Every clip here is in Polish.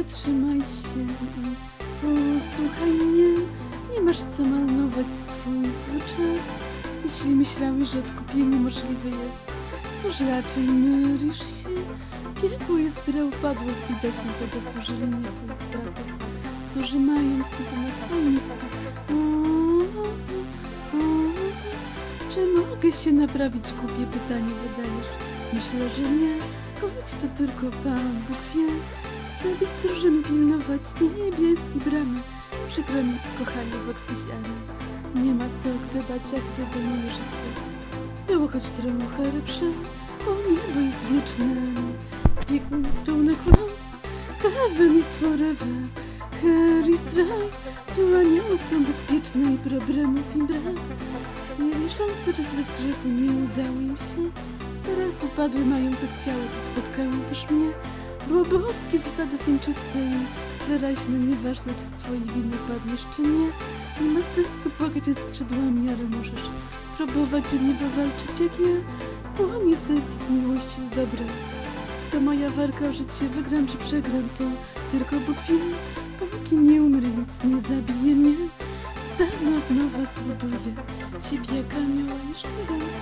Zatrzymaj się i posłuchaj mnie. Nie masz co marnować swój zły czas. Jeśli myślałeś, że odkupienie możliwe jest, cóż raczej mylisz się. Piekło jest upadłych, widać na to zasłużyli niepłej straty, którzy mając to na swoim miejscu. O, o, o. Czy mogę się naprawić? Głupie pytanie zadajesz. Myślę, że nie, choć to tylko Pan Bóg wie. By stróżem pilnować niebieskiej bramy. Przykro mi, kochanie Woksysiary. Nie ma co gdybać, jak gdyby moje życie było choć trochę lepsze, bo niebo jest wieczne. Bieg pełne kłamstw, heaven is forever. Here is try, tu anioły są bezpieczne i problemów im brak. Mieli szansę żyć bez grzechu, nie udało im się. Teraz upadły mające chciały, to spotkało też mnie. Bo boskie zasady są czyste i wyraźne, nieważne czy z twojej winy padniesz czy nie. Nie ma sensu płakać ze skrzydłami, ale możesz próbować o niebo walczyć jak ja. Połamie serce z miłości do dobra. To moja walka o życie, wygram czy przegram, to tylko Bóg wie. Póki nie umrę, nic nie zabije mnie. Wstanę od nowa, zbuduję siebie jak anioł jeszcze raz.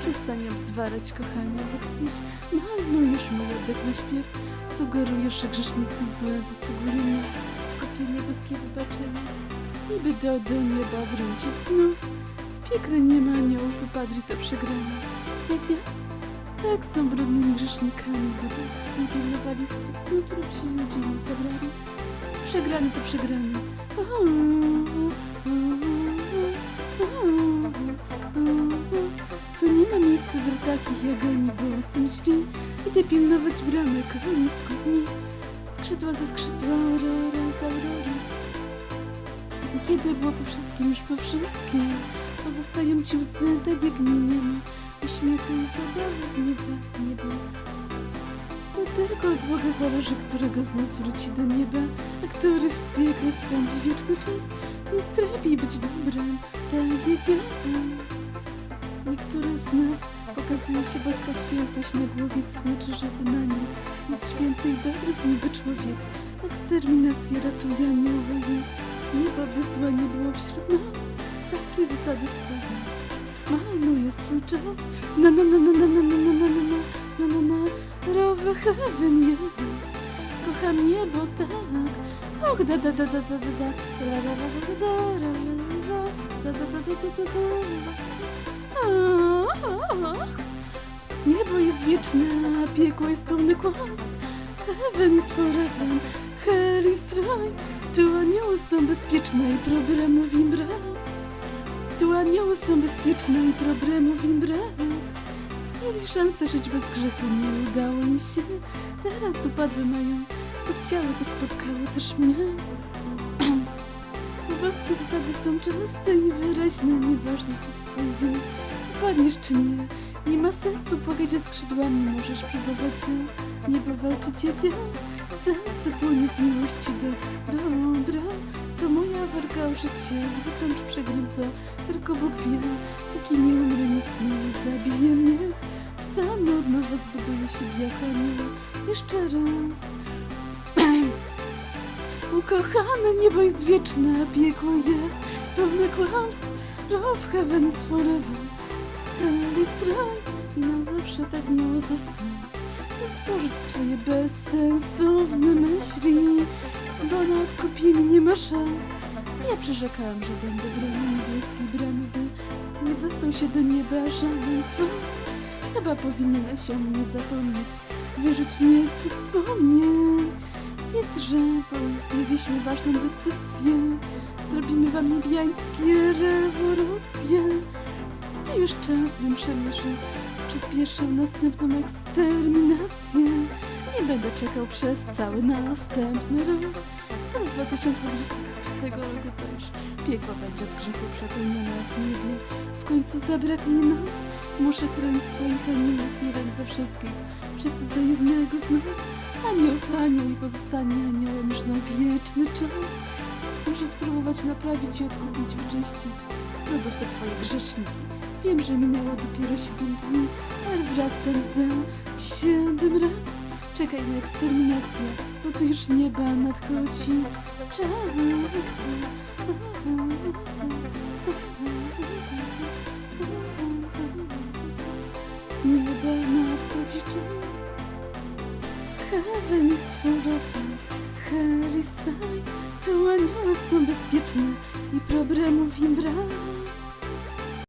Przestań obdwarać, kochanie, wyksyś, marnujesz mój oddech na śpiew. Sugerujesz, że grzesznicy złe zasługują na kupienie nieboskie wybaczenie. Niby do, do nieba wrócić znów. W piekle nie ma aniołów, upadli to przegrani. Jak ja, tak są brudnymi grzesznikami, bo nie pilnowali swych snów, które ci ludzie im zabrali. Przegrany to przegrany. O, dla takich jak oni, są źli. Idę pilnować bramek, koniec kłótni. Skrzydła ze skrzydła, aurora z aurory. Kiedy było po wszystkim, już po wszystkim Pozostają ci łzy, tak jak mi nie Uśmiechu i zabawy w niebie, niebie To tylko od Boga zależy, którego z nas wróci do nieba A który w piekle spędzi wieczny czas Więc lepiej być dobrym, tak jak ja Niektóry z nas pokazuje się boska świętość na głowie To znaczy, że to na nie jest święty i dobry z niego człowiek Eksterminację ratuje aniołowie Nieba by zła nie było wśród nas Takie zasady spełniać Marnuje swój czas Na na na na na na na na na na na na na Rowy heaven jest Kocham niebo tak Och da da da da da da da da da da la la la la da da da da da da da Niebo jest wieczne, a piekło jest pełne kłamstw. Heaven is forever, hell is right Tu anioły są bezpieczne i problemów im brak. Tu anioły są bezpieczne i problemów im brak. Mieli szansę żyć bez grzechu, nie udało im się. Teraz upadły mają, co chciały to spotkało też mnie. Boskie zasady są czyste i wyraźne Nieważne czy z twojej winy upadniesz czy nie? Nie ma sensu płakać skrzydłami. Możesz próbować o niebo walczyć jak ja Serce płonie z miłości do dobra. To moja walka o życie. Wygram przegram to. Tylko Bóg wie Póki nie umrę nic nie zabije mnie. Wstanę od nowa, zbuduję siebie anioła Jeszcze raz. Ukochane niebo jest wieczne, piekło jest. Pełne kłamstw. Love heaven is forever. Is dry i na zawsze tak miało zostać. Więc porzuć swoje bezsensowne myśli, bo na odkupienie nie ma szans. Ja przyrzekałam, że będę bronił niebieskiej bramy, by nie dostał się do nieba żaden z was. Chyba powinieneś o mnie zapomnieć, wyrzuć mnie z swych wspomnień. Wiedz, że podjęliśmy ważną decyzję. Zrobimy wam niebiańskie rewolucje. Już czas, bym przemierzył, przyspieszył następną eksterminację. Nie będę czekał przez cały następny rok. Od 2025 roku to już piekło będzie od grzechu przepełnione w niebie. W końcu zabraknie nas. Muszę chronić swoich aniołów, jeden ze wszystkich. Wszyscy za jednego z nas. Anioł to anioł i pozostanie aniołem już na wieczny czas. Muszę spróbować naprawić i odkupić, wyczyścić z brudów te twoje grzeszniki. Wiem, że minęło dopiero 7 dni, ale wracam za 7 lat. Czekaj na eksterminację, bo to już nieba nadchodzi czas. Nieba nadchodzi czas. Heaven is hell is dry. Tu anioły są bezpieczne i problemów im brak.